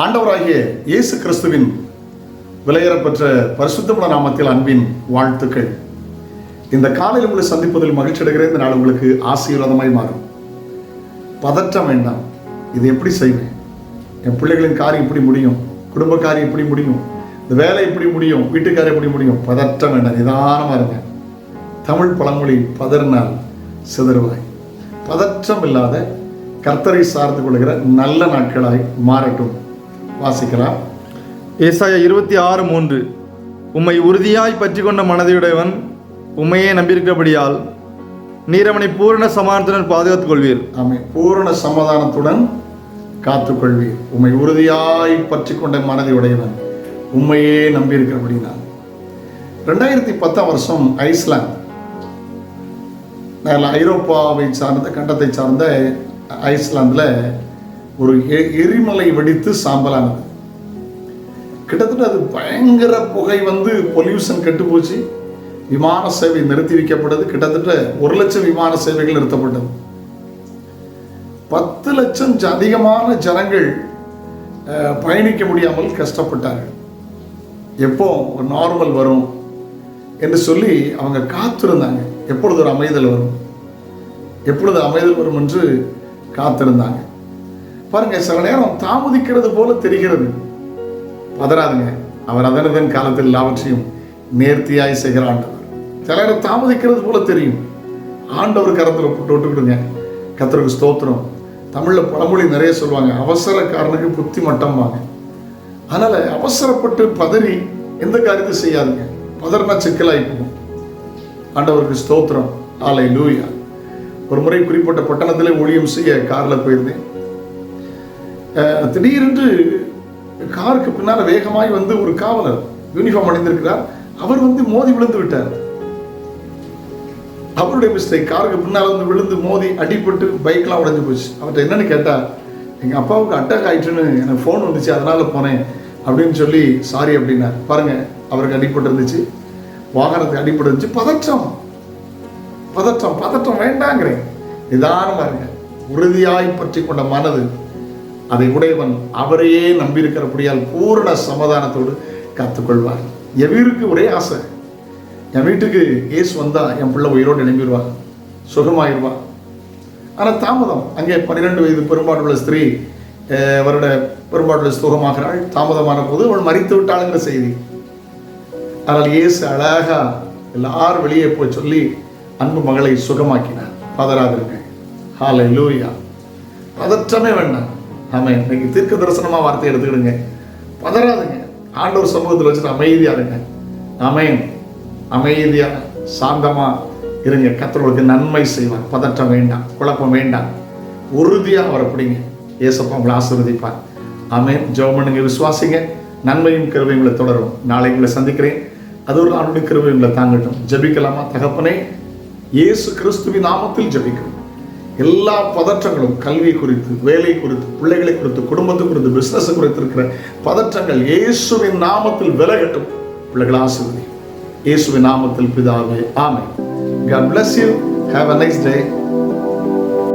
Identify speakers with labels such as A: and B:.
A: ஆண்டவராகிய இயேசு கிறிஸ்துவின் விலையேறப்பெற்ற பரிசுத்தமுள்ள நாமத்தில் அன்பின் வாழ்த்துக்கள். இந்த காலையில் உங்களை சந்திப்பதில் மகிழ்ச்சி அடைகிறேன். இந்த நாள் உங்களுக்கு ஆசீர்வாதமாய் மாறும். பதற்றம் வேண்டாம். இது எப்படி செய்வேன்? என் பிள்ளைகளின் காரியம் எப்படி முடியும்? குடும்ப காரியம் எப்படி முடியும்? இந்த வேலை எப்படி முடியும்? வீட்டுக்காரர் எப்படி முடியும்? பதற்றம் வேண்டாம். நிதானமாக இருங்க. தமிழ் பழமொழி பதறினால் சிதறுவாய். பதற்றம் இல்லாத கர்த்தரை சார்ந்து கொள்கிற நல்ல நாட்களாய் மாறட்டும். வாசிக்கலாம்
B: ஏசாயா இருபத்தி ஆறு மூன்று. உம்மை உறுதியாய் பற்றி கொண்ட மனதையுடையவன் உம்மையே நம்பியிருக்கிறபடியால் நீர் அவனை பூரண சமாதானத்துடன் பாதுகாத்துக் கொள்வீர்
A: ஆமை பூரண சமாதானத்துடன் காத்துக்கொள்வீர். உம்மை உறுதியாய் பற்றி கொண்ட மனதை உடையவன் உண்மையே நம்பியிருக்கிறபடினால். ரெண்டாயிரத்தி பத்தாம் வருஷம் ஐஸ்லாந்து. ஐரோப்பாவை சார்ந்த கண்டத்தை சார்ந்த ஐஸ்லாந்தில் ஒரு எ- எரிமலை வெடித்து சாம்பலானது. கிட்டத்தட்ட அது பயங்கர புகை வந்து பொல்யூஷன் கெட்டு போச்சு. விமான சேவை நிறுத்தி வைக்கப்பட்டது கிட்டத்தட்ட ஒரு லட்சம் விமான சேவைகள் நிறுத்தப்பட்டது. பத்து லட்சம் ஜ- அதிகமான ஜனங்கள் பயணிக்க முடியாமல் கஷ்டப்பட்டார்கள். எப்போ ஒரு நார்மல் வரும் என்று சொல்லி அவங்க காத்திருந்தாங்க. எப்பொழுது ஒரு அமைதல் வரும்? எப்பொழுது அமைதல் வரும் என்று காத்திருந்தாங்க. பாருங்க சில நேரம் தாமதிக்கிறது போல தெரிகிறது. பதறாதுங்க. அவர் அதனதன் காலத்தில் எல்லாவற்றையும் நேர்த்தியாய் செய்கிற ஆண்டவர். சில நேரம் தாமதிக்கிறது போல தெரியும். ஆண்டவர் கரத்தில் போட்டு விட்டுக்கிடுங்க கத்தருக்கு ஸ்தோத்திரம். தமிழில் பழமொழி நிறைய சொல்லுவாங்க அவசரக்காரனுக்கு புத்தி மட்டம்பாங்க. அதனால அவசரப்பட்டு பதறி எந்த காரியத்தை செய்யாதுங்க. பதறினா சிக்கலாகி போகும். ஆண்டவருக்கு ஸ்தோத்திரம். ஆலை லூயா ஒரு முறை குறிப்பிட்ட பட்டணத்திலே ஊழியம் செய்ய காரில் போயிருந்தேன். திடீரென்று காருக்கு பின்னால் வேகமாய் வந்து ஒரு காவலர் யூனிஃபார்ம் அணிந்திருக்கிறார். அவர் வந்து மோதி விழுந்து விட்டார். அவருடைய மிஸ்டேக் காருக்கு பின்னால் வந்து விழுந்து மோதி அடிபட்டு பைக்லாம் உடைஞ்சு போச்சு. அவர்கிட்ட என்னன்னு கேட்டா எங்க அப்பாவுக்கு அட்டாக் ஆயிட்டுன்னு எனக்கு ஃபோன் வந்துச்சு அதனால போனேன் அப்படின்னு சொல்லி சாரி அப்படின்னார். பாருங்க அவருக்கு அடிபட்டு இருந்துச்சு. வாகனத்துக்கு அடிபட்டு இருந்துச்சு. பதற்றம். பதற்றம். பதற்றம் வேண்டாங்கிறேன். நிதானமா இருங்க. உறுதியாய் பற்றி கொண்ட மனது அதை உடையவன் அவரையே நம்பியிருக்கிறபடியால் பூரண சமாதானத்தோடு காத்துக்கொள்வார். வீருக்கு ஒரே ஆசை. என் வீட்டுக்கு இயேசு வந்தால் என் பிள்ளை உயிரோடு எழும்பிடுவா சுகமாயிடுவா ஆனால் தாமதம். அங்கே பன்னிரெண்டு வயது பெரும்பாடுள்ள ஸ்திரீ வருட பெரும்பாடுள்ள சுகமாகிறாள். தாமதமான போது அவள் மறித்து விட்டாளுங்கிற செய்தி. ஆனால் இயேசு அழகா எல்லாரும் வெளியே போய் சொல்லி அன்பு மகளை சுகமாக்கினார். பதறாதிருங்க ஹாலை லூயா பதற்றமே வேண்டாம். ஆமாம் இன்னைக்கு தீர்க்க தரிசனமாக வார்த்தை எடுத்துக்கிடுங்க. பதறாதுங்க. ஆண்டவர் சமூகத்தில் வச்சுட்டு அமைதியாக இருங்க. அமையும் அமைதியாக சாந்தமாக இருங்க. கத்தர்களுக்கு நன்மை செய்வார். பதற்றம் வேண்டாம். குழப்பம் வேண்டாம். உறுதியாக அவரை பிடிங்க. ஏசப்பா உங்களை ஆசீர்வதிப்பார். ஆமென். ஜெபம் விசுவாசிங்க. நன்மையும் கிருபையும் உங்களை தொடரும். நாளை உங்களை சந்திக்கிறேன். அது ஒரு ஆண்டுடைய கிருபை உங்களை தாங்கட்டும். ஜெபிக்கலாமா? தகப்பனே இயேசு கிறிஸ்துவின் நாமத்தில் ஜெபிக்கிறோம். எல்லா பதற்றங்களும் கல்வி குறித்து வேலை குறித்து பிள்ளைகளை குறித்து குடும்பத்தை குறித்து பிஸ்னஸ் குறித்து இருக்கிற பதற்றங்கள் இயேசுவின் நாமத்தில் விலகட்டும் பிள்ளைகள் ஆசிர்வதி இயேசுவின் நாமத்தில் பிதாவே ஆமை God bless you. Have a nice day.